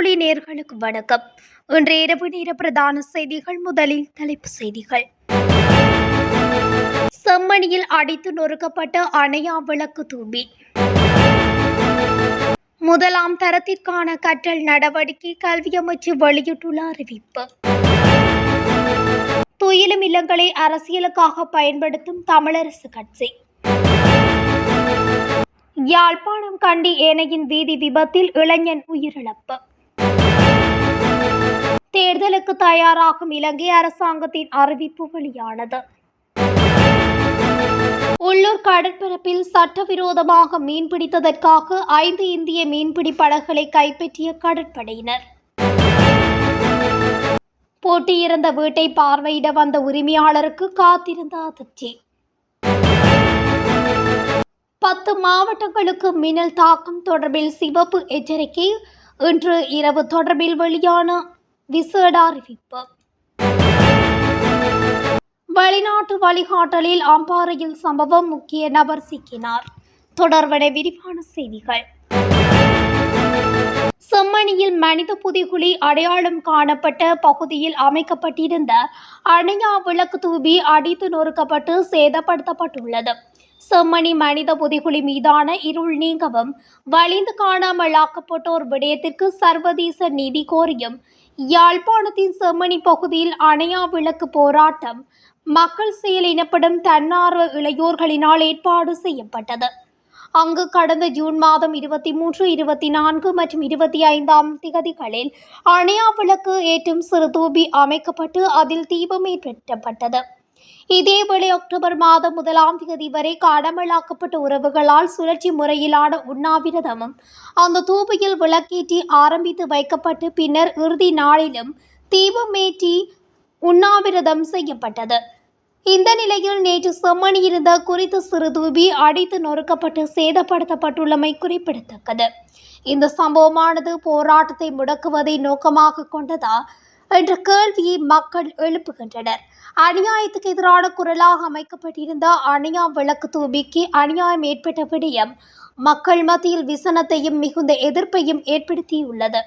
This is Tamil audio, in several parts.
வானொலி நேர்களுக்கு வணக்கம். இன்று இரவு நேர பிரதான செய்திகள் முதலில் தலைப்பு செய்திகள். செம்மணியில் அடித்து நொறுக்கப்பட்ட அணையா விளக்கு தூபி. முதலாம் தரத்திற்கான கற்றல் நடவடிக்கை கல்வி அமைச்சு வெளியிட்டுள்ள அறிவிப்பு. துயிலும் இல்லங்களை அரசியலுக்காக பயன்படுத்தும் தமிழரசு கட்சி. யாழ்ப்பாணம் கண்டி ஏனையின் வீதி விபத்தில் இளைஞன் உயிரிழப்பு. தேர்தலுக்கு தயாராகும் இலங்கை அரசாங்கத்தின் அறிவிப்பு வெளியானது. உள்ளூர் கடற்பரப்பில் சட்டவிரோதமாக மீன்பிடித்ததற்காக ஐந்து இந்திய மீன்பிடி படகுகளை கைப்பற்றிய கடற்படையினர். போட்டியிருந்த வீட்டை பார்வையிட வந்த உரிமையாளருக்கு காத்திருந்த அதிர்ச்சி. பத்து மாவட்டங்களுக்கு மின்னல் தாக்கம் தொடர்பில் சிவப்பு எச்சரிக்கை இன்று இரவு தொடர்பில் வெளியான விசேட அறிவிப்பு வெளிநாட்டு வழிகாட்டலில் அம்பாறையில் சம்பவம் முக்கிய நபர் சிக்கினார். தொடர்புடைய விரிவான செய்திகள். செம்மணியில் மனித புதைகுழி அடையாளம் காணப்பட்ட பகுதியில் அமைக்கப்பட்டிருந்த அணையா விளக்கு தூபி அடித்து நொறுக்கப்பட்டு சேதப்படுத்தப்பட்டுள்ளது. செம்மணி மனித புதைகுழி மீதான இருள் நீங்கவும் வலிந்து காணாமல் ஆக்கப்பட்டோர் விடயத்திற்கு சர்வதேச நீதி கோரியும் யாழ்ப்பாணத்தின் செம்மணி பகுதியில் அணையா விளக்கு போராட்டம். மக்கள் செயல் எனப்படும் தன்னார்வ இளையோர்களினால் ஏற்பாடு செய்யப்பட்டது. அங்கு கடந்த ஜூன் மாதம் இருபத்தி மூன்று இருபத்தி நான்கு மற்றும் இருபத்தி ஐந்தாம் திகதிகளில் அணையா விளக்கு ஏற்றும் சிறு தூபி அமைக்கப்பட்டு அதில் தீபம் ஏற்றப்பட்டது. இதேவேளை அக்டோபர் மாதம் முதலாம் தேதி வரை காணாமலாக்கப்பட்ட உறவுகளால் சுழற்சி முறையிலான உண்ணாவிரதமும் அந்த தூபியில் விளக்கேற்றி ஆரம்பித்து வைக்கப்பட்டு பின்னர் இறுதி நாளிலும் தீபமேற்றி உண்ணாவிரதம் செய்யப்பட்டது. இந்த நிலையில் நேற்று செம்மணி இருந்த குறித்த சிறு தூபி அடித்து நொறுக்கப்பட்டு சேதப்படுத்தப்பட்டுள்ளமை குறிப்பிடத்தக்கது. இந்த சம்பவமானது போராட்டத்தை முடக்குவதை நோக்கமாக கொண்டதா என்ற கேள்வியை மக்கள் எழுப்புகின்றனர். அநியாயத்துக்கு எதிரான குரலாக அமைக்கப்பட்டிருந்த அணியா விளக்கு தூபிக்கு அநியாயம் ஏற்பட்ட விடயம் மக்கள் மத்தியில் விசனத்தையும் மிகுந்த எதிர்ப்பையும் ஏற்படுத்தியுள்ளது.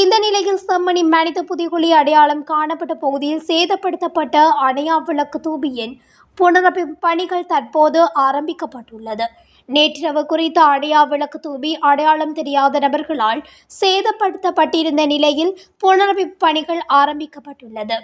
இந்த நிலையில் செம்மணி மனித புதைகுழி அடையாளம் காணப்பட்ட பகுதியில் சேதப்படுத்தப்பட்ட அணையா விளக்கு தூபியின் புனரமைப்பு பணிகள் தற்போது ஆரம்பிக்கப்பட்டுள்ளது. நேற்றிரவு குறித்த அடையா விளக்கு தூவி அடையாளம் தெரியாத நபர்களால் சேதப்படுத்தப்பட்டிருந்த நிலையில் புனரமைப்பு பணிகள் ஆரம்பிக்கப்பட்டுள்ளது.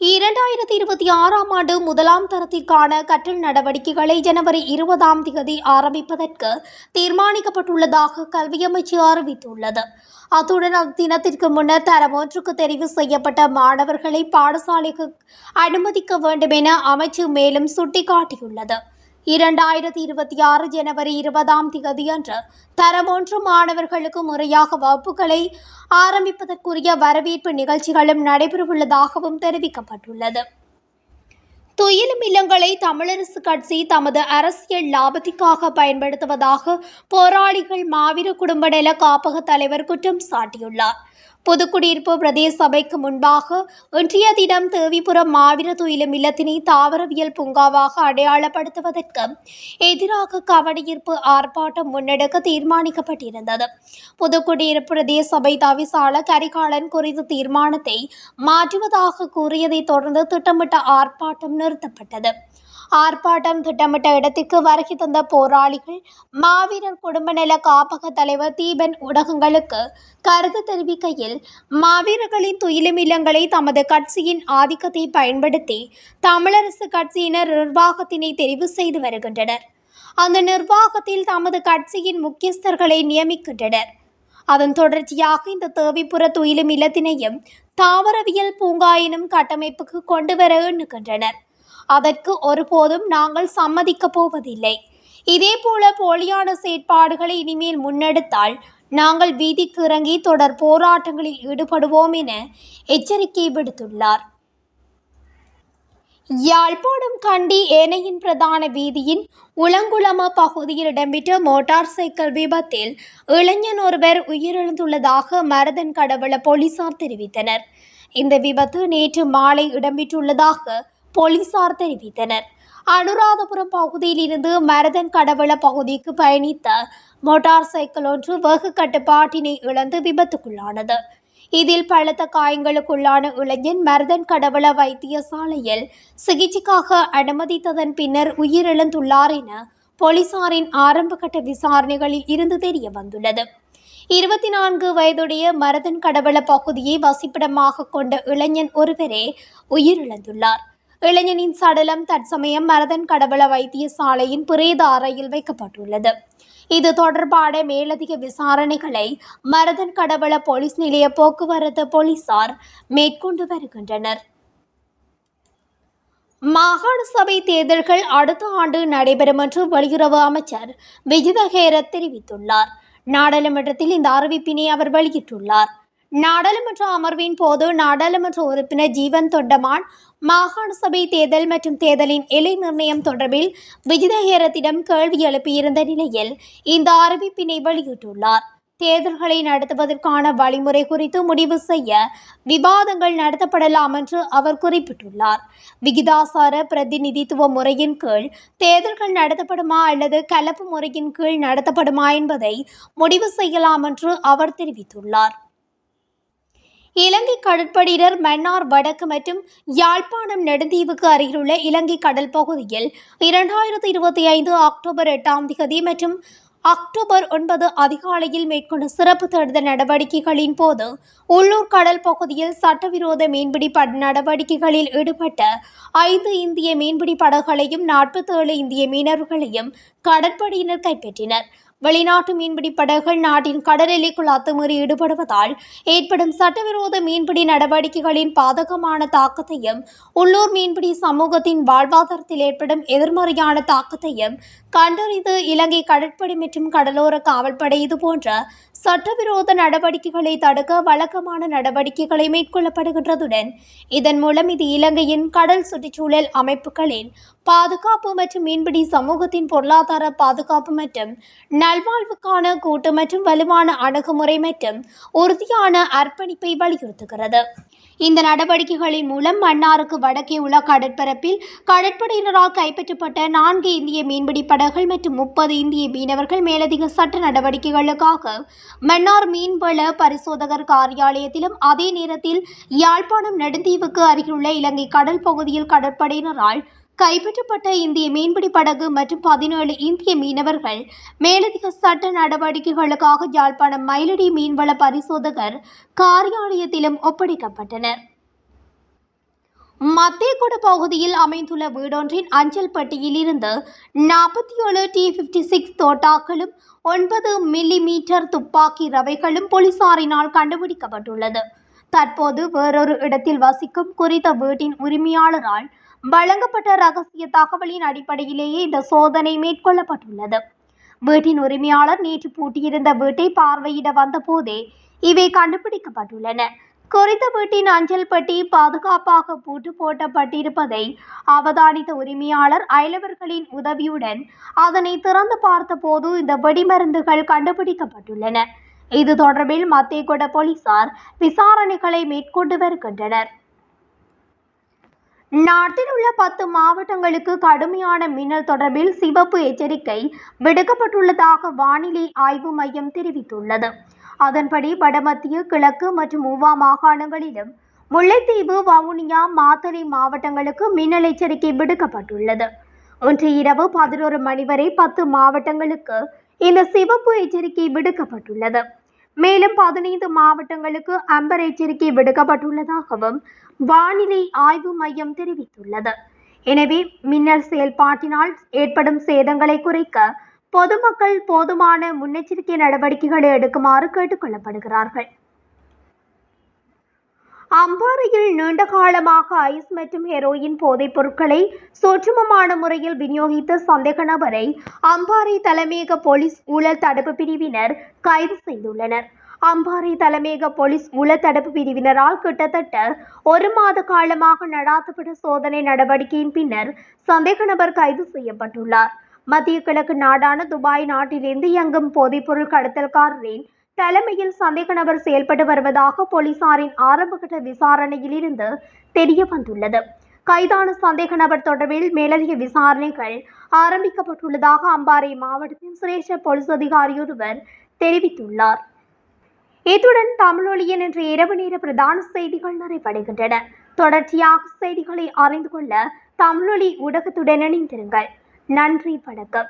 இரண்டாயிரத்தி இருபத்தி ஆறாம் ஆண்டு முதலாம் தரத்திற்கான கற்றல் நடவடிக்கைகளை ஜனவரி இருபதாம் தேதி ஆரம்பிப்பதற்கு தீர்மானிக்கப்பட்டுள்ளதாக கல்வி அமைச்சு அறிவித்துள்ளது. அத்துடன் அத்தினத்திற்கு முன்னர் தரம் ஒன்றுக்கு தெரிவு செய்யப்பட்ட மாணவர்களை பாடசாலைக்கு அனுமதிக்க வேண்டும் என அமைச்சு மேலும் சுட்டிக்காட்டியுள்ளது. இரண்டாயிரத்தி இருபத்தி ஆறு ஜனவரி இருபதாம் தேதி அன்று தரம் ஒன்று மாணவர்களுக்கு முறையாக வகுப்புகளை ஆரம்பிப்பதற்குரிய வரவேற்பு நிகழ்ச்சிகளும் நடைபெறவுள்ளதாகவும் தெரிவிக்கப்பட்டுள்ளது. துயிலும் இல்லங்களை தமிழரசு கட்சி தமது அரசியல் லாபத்திற்காக பயன்படுத்துவதாக போராளிகள் மாவீர குடும்ப நல காப்பக தலைவர் குற்றம் சாட்டியுள்ளார். புதுக்குடியிருப்பு பிரதேச சபைக்கு முன்பாக இன்றைய தினம் தேவிபுரம் மாவீர துயிலும் இல்லத்தினை தாவரவியல் பூங்காவாக அடையாளப்படுத்துவதற்கு எதிராக கவனஈர்ப்பு ஆர்ப்பாட்டம் முன்னெடுக்க தீர்மானிக்கப்பட்டிருந்தது. புதுக்குடியிருப்பு பிரதேச சபை தவிசாளர் கரிகாலன் குறித்த தீர்மானத்தை மாற்றுவதாக கூறியதைத் தொடர்ந்து திட்டமிட்ட ஆர்ப்பாட்டம் நிறுத்தப்பட்டது. ஆர்ப்பாட்டம் திட்டமிட்ட இடத்திற்கு வருகை தந்த போராளிகள் மாவீரர் குடும்ப நல காப்பக தலைவர் தீபன் ஊடகங்களுக்கு கருத்து தெரிவிக்கையில் மாவீரர்களின் துயிலும் இல்லங்களை தமது கட்சியின் ஆதிக்கத்தை பயன்படுத்தி தமிழரசு கட்சியினர் நிர்வாகத்தினை தெரிவு செய்து வருகின்றனர். அந்த நிர்வாகத்தில் தமது கட்சியின் முக்கியஸ்தர்களை நியமிக்கின்றனர். அதன் தொடர்ச்சியாக இந்த தேவிப்புற துயிலும் இல்லத்தினையும் தாவரவியல் பூங்கா எனும் கட்டமைப்புக்கு கொண்டு வர எண்ணுகின்றனர். அதற்கு ஒருபோதும் நாங்கள் சம்மதிக்கப் போவதில்லை. இதேபோல போலியான செயற்பாடுகளை இனிமேல் முன்னெடுத்தால் நாங்கள் வீதிக்கு இறங்கி தொடர் போராட்டங்களில் ஈடுபடுவோம் என எச்சரிக்கை விடுத்துள்ளார். யாழ்ப்பாணம் கண்டி ஏனையின் பிரதான வீதியின் உளங்குளம பகுதியில் இடம்பெற்ற மோட்டார் சைக்கிள் விபத்தில் இளைஞன் ஒருவர் உயிரிழந்துள்ளதாக மரதன் கடவுள போலீசார் தெரிவித்தனர். இந்த விபத்து நேற்று மாலை இடம்பெற்றுள்ளதாக போலீசார் தெரிவித்தனர். அனுராதபுரம் பகுதியில் இருந்து மரதன் கடவள பகுதிக்கு பயணித்த மோட்டார் சைக்கிள் ஒன்று வெகு கட்டுப்பாட்டினை இழந்து விபத்துக்குள்ளானது. இதில் பலத்த காயங்களுக்குள்ளான இளைஞன் மருதன் கடவள வைத்தியசாலையில் சிகிச்சைக்காக அனுமதித்ததன் பின்னர் உயிரிழந்துள்ளார் என போலீசாரின் ஆரம்பகட்ட விசாரணைகளில் இருந்து தெரிய வந்துள்ளது இருபத்தி நான்கு வயதுடைய மரதன் கடவள பகுதியை வசிப்பிடமாக கொண்ட இளைஞன் ஒருவரே உயிரிழந்துள்ளார். இளைஞனின் சடலம் தற்சமயம் மரதன் கடவள வைத்தியசாலையின் பிரேத அறையில் வைக்கப்பட்டுள்ளது. இது தொடர்பான மேலதிக விசாரணைகளை மரதன் கடவள போலீஸ் நிலைய போக்குவரத்து போலீசார் மேற்கொண்டு வருகின்றனர். மாகாண சபை தேர்தல்கள் அடுத்த ஆண்டு நடைபெறும் என்று வெளியுறவு அமைச்சர் விஜிதஹேர தெரிவித்துள்ளார். நாடாளுமன்றத்தில் இந்த அறிவிப்பினை அவர் வெளியிட்டுள்ளார். நாடாளுமன்ற அமர்வின் போது நாடாளுமன்ற உறுப்பினர் ஜீவன் தொண்டமான் மாகாண சபை தேர்தல் மற்றும் தேர்தலின் எல்லை நிர்ணயம் தொடர்பில் விஜிதஹேரத்திடம் கேள்வி எழுப்பியிருந்த நிலையில் இந்த அறிவிப்பினை வெளியிட்டுள்ளார். தேர்தல்களை நடத்துவதற்கான வழிமுறை குறித்து முடிவு செய்ய விவாதங்கள் நடத்தப்படலாம் என்று அவர் குறிப்பிட்டுள்ளார். விகிதாசார பிரதிநிதித்துவ முறையின் கீழ் தேர்தல்கள் நடத்தப்படுமா அல்லது கலப்பு முறையின் கீழ் நடத்தப்படுமா என்பதை முடிவு செய்யலாம் என்று அவர் தெரிவித்துள்ளார். இலங்கை கடற்படையினர் மன்னார் வடக்கு மற்றும் யாழ்ப்பாணம் நெடுந்தீவுக்கு அருகிலுள்ள இலங்கை கடல் பகுதியில் இரண்டாயிரத்தி இருபத்தி ஐந்து அக்டோபர் எட்டாம் தேதி மற்றும் அக்டோபர் ஒன்பது அதிகாலையில் மேற்கொண்ட சிறப்பு தேடுதல் நடவடிக்கைகளின் போது உள்ளூர் கடல் பகுதியில் சட்டவிரோத மீன்பிடி பட நடவடிக்கைகளில் ஈடுபட்ட ஐந்து இந்திய மீன்பிடி படகுகளையும் நாற்பத்தேழு இந்திய மீனவர்களையும் கடற்படையினர் கைப்பற்றினர். வெளிநாட்டு மீன்பிடி படகுகள் நாட்டின் கடலெல்லைக்குள் அத்துமீறி ஈடுபடுவதால் ஏற்படும் சட்டவிரோத மீன்பிடி நடவடிக்கைகளின் பாதகமான தாக்கத்தையும் உள்ளூர் மீன்பிடி சமூகத்தின் வாழ்வாதாரத்தில் ஏற்படும் எதிர்மறையான தாக்கத்தையும் கண்டறிந்து இலங்கை கடற்படை மற்றும் கடலோர காவல்படை இதுபோன்ற சட்டவிரோத நடவடிக்கைகளை தடுக்க வழக்கமான நடவடிக்கைகளை மேற்கொள்ளப்படுகின்றதுடன் இதன் மூலம் இது இலங்கையின் கடல் சுற்றுச்சூழல் அமைப்புகளின் பாதுகாப்பு மற்றும் மீன்பிடி சமூகத்தின் பொருளாதார பாதுகாப்பு மற்றும் நல்வாழ்வுக்கான கூட்டு மற்றும் வலுவான அணுகுமுறை மற்றும் உறுதியான அர்ப்பணிப்பை வலியுறுத்துகிறது. இந்த நடவடிக்கைகளின் மூலம் மன்னாருக்கு வடக்கே உள்ள கடற்பரப்பில் கடற்படையினரால் கைப்பற்றப்பட்ட நான்கு இந்திய மீன்பிடி படகுகள் மற்றும் முப்பது இந்திய மீனவர்கள் மேலதிக சட்ட நடவடிக்கைகளுக்காக மன்னார் மீன்வள பரிசோதகர் காரியாலயத்திலும் அதே நேரத்தில் யாழ்ப்பாணம் நெடுந்தீவுக்கு அருகிலுள்ள இலங்கை கடல் பகுதியில் கடற்படையினரால் கைப்பற்றப்பட்ட இந்திய மீன்பிடி படகு மற்றும் பதினேழு இந்திய மீனவர்கள் மேலதிக சட்ட நடவடிக்கைகளுக்காக யாழ்ப்பாணம் மயிலடி மீன்வள பரிசோதகர் காரியாலயத்திலும் ஒப்படைக்கப்பட்டனர். மத்தியகுட பகுதியில் அமைந்துள்ள வீடொன்றின் அஞ்சல் பெட்டியில் இருந்து நாற்பத்தி ஏழு டி ஃபிஃப்டி சிக்ஸ் தோட்டாக்களும் ஒன்பது மில்லி மீட்டர் துப்பாக்கி ரவைகளும் போலீசாரினால் கண்டுபிடிக்கப்பட்டுள்ளது. தற்போது வேறொரு இடத்தில் வசிக்கும் குறித்த வீட்டின் உரிமையாளரால் வழங்கப்பட்ட ரகசிய தகவலின் அடிப்படையிலேயே இந்த சோதனை மேற்கொள்ளப்பட்டுள்ளது. வீட்டின் உரிமையாளர் நேற்று பூட்டியிருந்த வீட்டை பார்வையிட வந்தபோதே இவை கண்டுபிடிக்கப்பட்டுள்ளன. குறித்த வீட்டின் அஞ்சல் பெட்டி பாதுகாப்பாக பூட்டு போட்டப்பட்டிருப்பதை அவதானித்த உரிமையாளர் அயலவர்களின் உதவியுடன் அதனை திறந்து பார்த்தபோது இந்த வெடிமருந்துகள் கண்டுபிடிக்கப்பட்டுள்ளன. இது தொடர்பில் மத்தேகொட போலீசார் விசாரணைகளை மேற்கொண்டு வருகின்றனர். நாட்டில் உள்ள பத்து மாவட்டங்களுக்கு கடுமையான மின்னல் தொடர்பில் சிவப்பு எச்சரிக்கை விடுக்கப்பட்டுள்ளதாக வானிலை ஆய்வு மையம் தெரிவித்துள்ளது. அதன்படி வடமத்திய கிழக்கு மற்றும் உவா மாகாணங்களிலும் முல்லைத்தீவு வவுனியா மாத்தறை மாவட்டங்களுக்கு மின்னல் எச்சரிக்கை விடுக்கப்பட்டுள்ளது. ஒன்று இரவு பதினோரு மணி வரை பத்து மாவட்டங்களுக்கு இந்த சிவப்பு எச்சரிக்கை விடுக்கப்பட்டுள்ளது. மேலும் பதினைந்து மாவட்டங்களுக்கு அம்பர் எச்சரிக்கை விடுக்கப்பட்டுள்ளதாகவும் வானிலை ஆய்வு மையம் தெரிவித்துள்ளது. எனவே மின்னல் செயல்பாட்டினால் ஏற்படும் சேதங்களை குறைக்க பொதுமக்கள் போதுமான முன்னெச்சரிக்கை நடவடிக்கைகளை எடுக்குமாறு கேட்டுக்கொள்ளப்படுகிறார்கள். அம்பாறையில் நீண்ட காலமாக ஐஸ் மற்றும் ஹெரோயின் போதைப் பொருட்களை சொற்றுமமான முறையில் விநியோகித்த சந்தேக நபரை அம்பாறை தலைமையக போலீஸ் ஊழல் தடுப்பு பிரிவினர் கைது செய்துள்ளனர். அம்பாறை தலைமையக போலீஸ் ஊழல் தடுப்பு பிரிவினரால் கிட்டத்தட்ட ஒரு மாத காலமாக நடாத்தப்பட்ட சோதனை நடவடிக்கையின் பின்னர் சந்தேக நபர் கைது செய்யப்பட்டுள்ளார். மத்திய கிழக்கு நாடான துபாய் நாட்டிலிருந்து இயங்கும் போதைப்பொருள் கடத்தல்காரரின் தலைமையில் சந்தேக நபர் செயல்பட்டு வருவதாக போலீசாரின் ஆரம்பகட்ட விசாரணையில் இருந்து தெரிய வந்துள்ளது. கைதான சந்தேக நபர் தொடர்பில் மேலதிக விசாரணைகள் ஆரம்பிக்கப்பட்டுள்ளதாக அம்பாறை மாவட்டத்தின் சிரேஷ்ட போலீஸ் அதிகாரியொருவர் தெரிவித்துள்ளார். இத்துடன் தமிழொலியன் என்ற இரவு நேர பிரதான செய்திகள் நிறைவடைகின்றன. தொடர்ச்சியாக செய்திகளை அறிந்து கொள்ள தமிழொலி ஊடகத்துடன் இணைந்திருங்கள். நன்றி வணக்கம்.